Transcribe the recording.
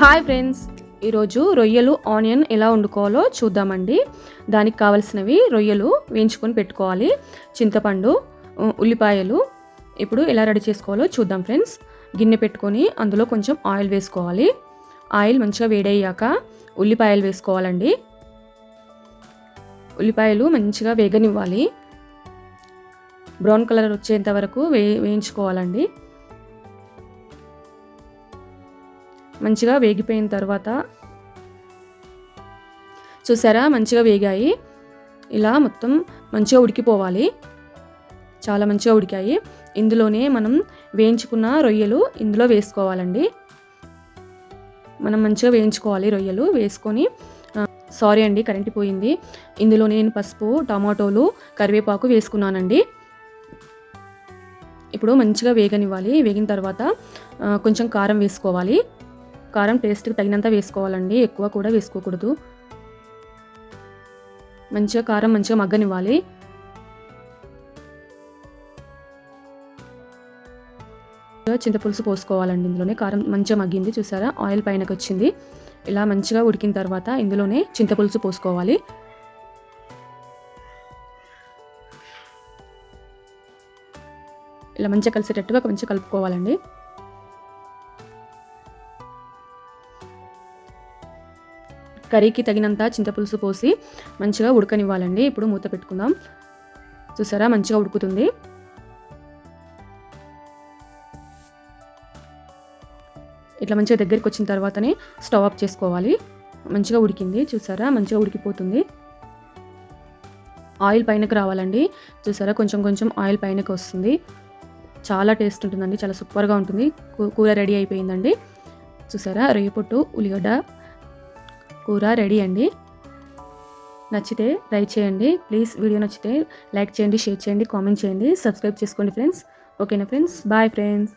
Hi friends. ఈరోజు రొయ్యలు onion ఎలా వండుకోవాలో చూద్దామండి. దానికి కావలసినవి రొయ్యలు వేయించుకొని పెట్టుకోవాలి. చింతపండు ఉల్లిపాయలు ఇప్పుడు ఎలా రెడీ చేసుకోవాలో చూద్దాం ఫ్రెండ్స్. గిన్నె పెట్టుకొని అందులో కొంచెం ఆయిల్ వేసుకోవాలి. ఆయిల్ మంచిగా వేడయ్యాక ఉల్లిపాయలు వేసుకోవాలండి. ఉల్లిపాయలు మంచిగా వేగనివ్వాలి. బ్రౌన్ కలర్ వచ్చేంత వరకు వే వేయించుకోవాలండి. మంచిగా వేగిపోయిన తర్వాత చూసారా? మంచిగా వేగాయి. ఇలా మొత్తం మంచిగా ఉడికిపోవాలి. చాలా మంచిగా ఉడికాయి. ఇందులోనే మనం వేయించుకున్న రొయ్యలు ఇందులో వేసుకోవాలండి. మనం మంచిగా వేయించుకోవాలి రొయ్యలు. వేసుకొని సారీ అండి కరెంట్ పోయింది. ఇందులో నేను పసుపు టమాటోలు కరివేపాకు వేసుకున్నానండి. ఇప్పుడు మంచిగా వేగనివ్వాలి. వేగిన తర్వాత కొంచెం కారం వేసుకోవాలి. కారం టేస్ట్కి తగినంత వేసుకోవాలండి. ఎక్కువ కూడా వేసుకోకూడదు. మంచిగా కారం మంచిగా మగ్గనివ్వాలి. చింతపులుసు పోసుకోవాలండి. ఇందులోనే కారం మంచిగా మగ్గింది. చూసారా? ఆయిల్ పైనకి వచ్చింది. ఇలా మంచిగా ఉడికిన తర్వాత ఇందులోనే చింతపులుసు పోసుకోవాలి. ఇలా మంచిగా కలిసేటట్టుగా మంచిగా కలుపుకోవాలండి. కర్రీకి తగినంత చింతపులుసు పోసి మంచిగా ఉడకనివ్వాలండి. ఇప్పుడు మూత పెట్టుకుందాం. చూసారా? మంచిగా ఉడుకుతుంది. ఇట్లా మంచిగా దగ్గరికి వచ్చిన తర్వాతనే స్టవ్ ఆఫ్ చేసుకోవాలి. మంచిగా ఉడికింది. చూసారా? మంచిగా ఉడికిపోతుంది. ఆయిల్ పైనకి రావాలండి. చూసారా? కొంచెం కొంచెం ఆయిల్ పైనకి వస్తుంది. చాలా టేస్ట్ ఉంటుందండి. చాలా సూపర్గా ఉంటుంది. కూ- కూర రెడీ అయిపోయిందండి. చూసారా? రేపొట్టు ఉల్లిగడ్డ కూర రెడీ అండి. నచ్చితే ట్రై చేయండి ప్లీజ్ వీడియో నచ్చితే లైక్ చేయండి షేర్ చేయండి కామెంట్ చేయండి సబ్స్క్రైబ్ చేసుకోండి ఫ్రెండ్స్. ఓకేనా ఫ్రెండ్స్? Bye friends.